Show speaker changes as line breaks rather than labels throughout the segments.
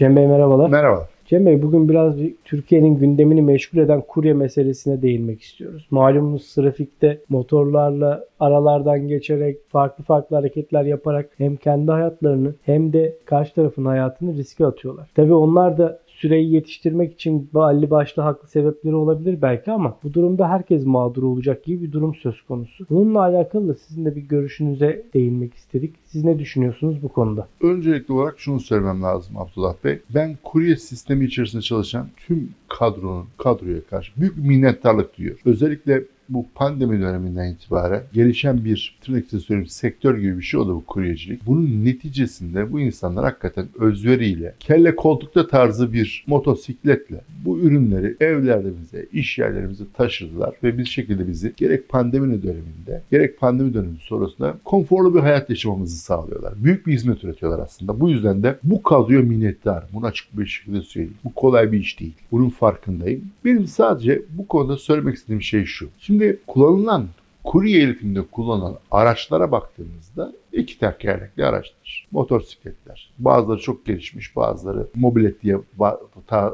Cem Bey merhabalar.
Merhaba.
Cem Bey bugün biraz bir Türkiye'nin gündemini meşgul eden kurye meselesine değinmek istiyoruz. Malumunuz trafikte motorlarla aralardan geçerek farklı farklı hareketler yaparak hem kendi hayatlarını hem de karşı tarafın hayatını riske atıyorlar. Tabii onlar da süreyi yetiştirmek için belli başlı haklı sebepleri olabilir belki ama bu durumda herkes mağdur olacak gibi bir durum söz konusu. Bununla alakalı da sizin de bir görüşünüze değinmek istedik. Siz ne düşünüyorsunuz bu konuda?
Öncelikli olarak şunu söylemem lazım Abdullah Bey. Ben kurye sistemi içerisinde çalışan tüm kadronun kadroya karşı büyük minnettarlık duyuyorum. Özellikle bu pandemi döneminden itibaren gelişen bir tırnak söyleyeyim sektör gibi bir şey oldu bu kuryecilik. Bunun neticesinde bu insanlar hakikaten özveriyle kelle koltukta tarzı bir motosikletle bu ürünleri evlerimize, iş yerlerimize taşıdılar ve bir şekilde bizi gerek pandemi döneminde gerek pandemi dönemi sonrasında konforlu bir hayat yaşamamızı sağlıyorlar. Büyük bir hizmet üretiyorlar aslında. Bu yüzden de bu kadroya minnettarım. Bunu açık bir şekilde söyleyeyim. Bu kolay bir iş değil. Bunun farkındayım. Benim sadece bu konuda söylemek istediğim şey şu. Şimdi kullanılan kurye eğitiminde kullanılan araçlara baktığımızda iki tekerlekli araçlar. Motosikletler. Bazıları çok gelişmiş, bazıları mobilet diye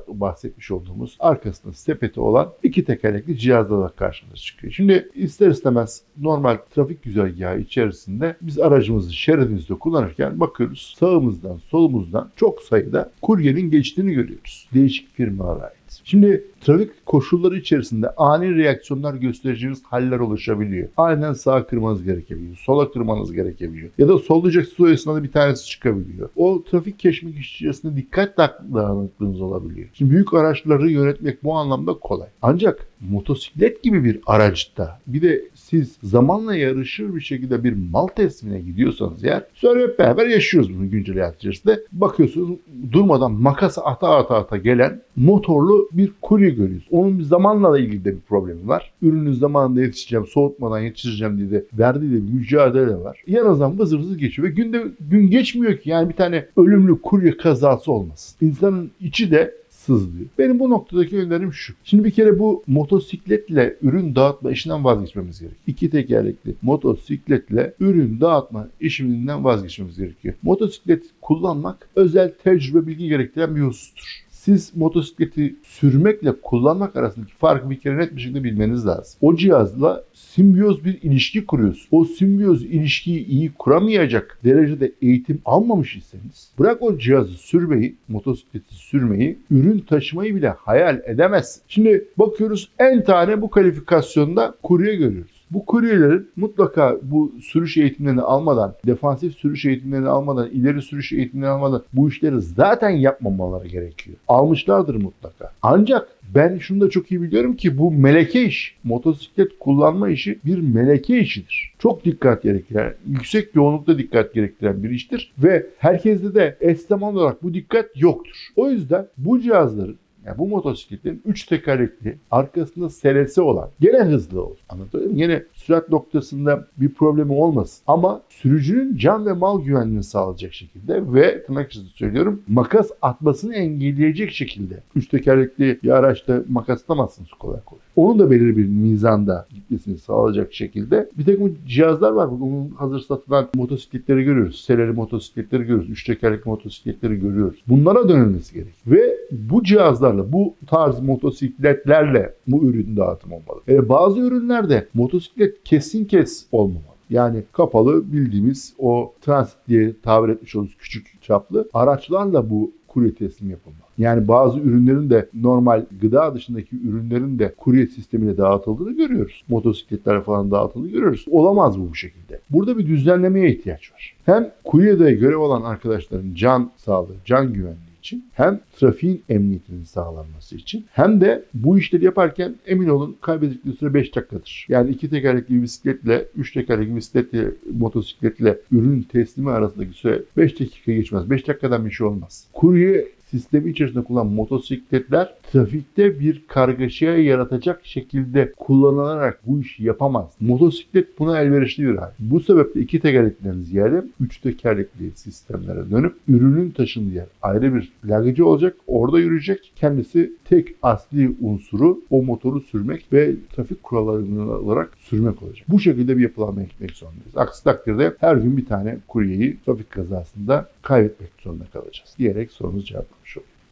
bahsetmiş olduğumuz arkasında sepeti olan iki tekerlekli cihazlarla karşımıza çıkıyor. Şimdi ister istemez normal trafik güzergahı içerisinde biz aracımızı şeridimizde kullanırken bakıyoruz sağımızdan solumuzdan çok sayıda kuryenin geçtiğini görüyoruz. Değişik firmalara. Şimdi trafik koşulları içerisinde ani reaksiyonlar göstereceğiniz haller oluşabiliyor. Aniden sağa kırmanız gerekebiliyor. Sola kırmanız gerekebiliyor. Ya da sollayacak su esnasında bir tanesi çıkabiliyor. O trafik keşmek içerisinde dikkat dağınıklığınız olabiliyor. Şimdi büyük araçları yönetmek bu anlamda kolay. Ancak motosiklet gibi bir araçta bir de siz zamanla yarışır bir şekilde bir mal teslimine gidiyorsanız eğer sonra hep beraber yaşıyoruz bunu güncel hayat içerisinde. Bakıyorsunuz durmadan makası ata ata ata gelen motorlu bir kurye görüyoruz. Onun bir zamanla da ilgili de bir problemi var. Ürünü zamanında yetişeceğim, soğutmadan yetiştireceğim diye de verdiği de bir mücadele var. Yanından vızır vızır geçiyor ve günde gün geçmiyor ki yani bir tane ölümlü kurye kazası olmasın. İnsanın içi de sızlıyor. Benim bu noktadaki önerim şu. Şimdi bir kere bu motosikletle ürün dağıtma işinden vazgeçmemiz gerekiyor. İki tekerlekli motosikletle ürün dağıtma işiminden vazgeçmemiz gerekiyor. Motosiklet kullanmak özel tecrübe bilgi gerektiren bir husustur siz motosikleti sürmekle kullanmak arasındaki farkı bir kere net bir şekilde bilmeniz lazım. O cihazla simbiyoz bir ilişki kuruyorsun. O simbiyoz ilişkiyi iyi kuramayacak derecede eğitim almamış iseniz bırak o cihazı sürmeyi, motosikleti sürmeyi, ürün taşımayı bile hayal edemezsin. Şimdi bakıyoruz en tane bu kalifikasyonda kurye görüyoruz. Bu kuryelerin mutlaka bu sürüş eğitimlerini almadan, defansif sürüş eğitimlerini almadan, ileri sürüş eğitimlerini almadan bu işleri zaten yapmamaları gerekiyor. Almışlardır mutlaka. Ancak ben şunu da çok iyi biliyorum ki bu meleke iş, motosiklet kullanma işi bir meleke işidir. Çok dikkat gerektiren, yüksek yoğunlukta dikkat gerektiren bir iştir ve herkeste de zamanlı olarak bu dikkat yoktur. O yüzden bu cihazların yani bu motosikletin 3 tekerlekli arkasında selesi olan gene hızlı olur. Anlatabiliyor muyum? Yine sürat noktasında bir problemi olmasın. Ama sürücünün can ve mal güvenliğini sağlayacak şekilde ve tırnak içinde söylüyorum makas atmasını engelleyecek şekilde 3 tekerlekli bir araçta makas atamazsınız kolay kolay. Onu da belirli bir mizanda gitmesini sağlayacak şekilde bir takım cihazlar var. Bunun hazır satılan motosikletleri görüyoruz. Seleli motosikletleri görüyoruz. Üç tekerlekli motosikletleri görüyoruz. Bunlara dönülmesi gerek. Ve bu cihazlarla, bu tarz motosikletlerle bu ürün dağıtım olmalı. E, bazı ürünlerde motosiklet kesin kes olmamalı. Yani kapalı bildiğimiz o transit diye tabir etmiş olduğumuz küçük çaplı araçlarla bu kurye teslim yapılmalı. Yani bazı ürünlerin de normal gıda dışındaki ürünlerin de kurye sistemiyle dağıtıldığını görüyoruz. Motosikletler falan dağıtıldığını görüyoruz. Olamaz bu bu şekilde. Burada bir düzenlemeye ihtiyaç var. Hem kuryede görev olan arkadaşların can sağlığı, can güvenliği için hem trafiğin emniyetinin sağlanması için hem de bu işleri yaparken emin olun kaybedecekleri süre 5 dakikadır. Yani iki tekerlekli bir bisikletle, üç tekerlekli bisikletle, motosikletle ürün teslimi arasındaki süre 5 dakika geçmez. 5 dakikadan bir şey olmaz. Kurye sistemi içerisinde kullanılan motosikletler trafikte bir kargaşaya yaratacak şekilde kullanılarak bu işi yapamaz. Motosiklet buna elverişli bir hal. Bu sebeple iki tekerlekliden ziyade üç tekerlekli sistemlere dönüp ürünün taşındığı yer ayrı bir lagıcı olacak. Orada yürüyecek. Kendisi tek asli unsuru o motoru sürmek ve trafik kurallarını olarak sürmek olacak. Bu şekilde bir yapılanmaya gitmek zorundayız. Aksi takdirde her gün bir tane kuryeyi trafik kazasında kaybetmek zorunda kalacağız diyerek sorumuzu cevaplamış.